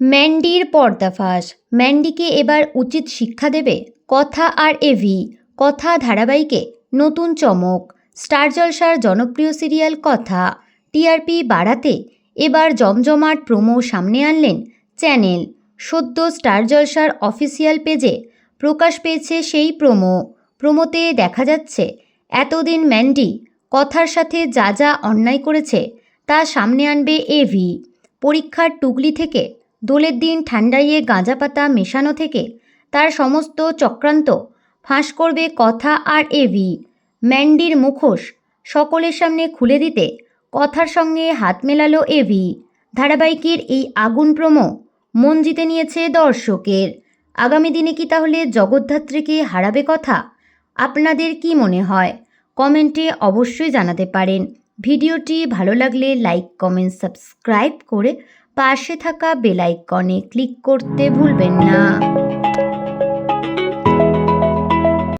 ম্যান্ডির পর্দাফাঁস ম্যান্ডিকে এবার উচিত শিক্ষা দেবে কথা আর এভি কথা ধারাবাহিকে নতুন চমক, স্টার জলসার জনপ্রিয় সিরিয়াল কথা, টিআরপি বাড়াতে এবার জমজমাট প্রোমো সামনে আনলেন চ্যানেল। সদ্য স্টার জলসার অফিসিয়াল পেজে প্রকাশ পেয়েছে সেই প্রোমো। প্রোমোতে দেখা যাচ্ছে, এতদিন ম্যান্ডি কথার সাথে যা যা অন্যায় করেছে তা সামনে আনবে এভি পরীক্ষার টুকলি থেকে দোলের দিন ঠান্ডাইয়ে গাঁজা পাতা মেশানো থেকে তার সমস্ত চক্রান্ত ফাঁস করবে কথা আর এভি ম্যান্ডির মুখোশ সকলের সামনে খুলে দিতে কথার সঙ্গে হাত মেলালো এভি ধারাবাহিকের এই আগুন প্রমো মন জিতে নিয়েছে দর্শকের। আগামী দিনে কি তাহলে জগদ্ধাত্রীকে হারাবে কথা? আপনাদের কি মনে হয়? কমেন্টে অবশ্যই জানাতে পারেন। ভিডিওটি ভালো লাগলে লাইক কমেন্ট সাবস্ক্রাইব করে পাশে থাকা বেলাইকনে ক্লিক করতে ভুলবেন না।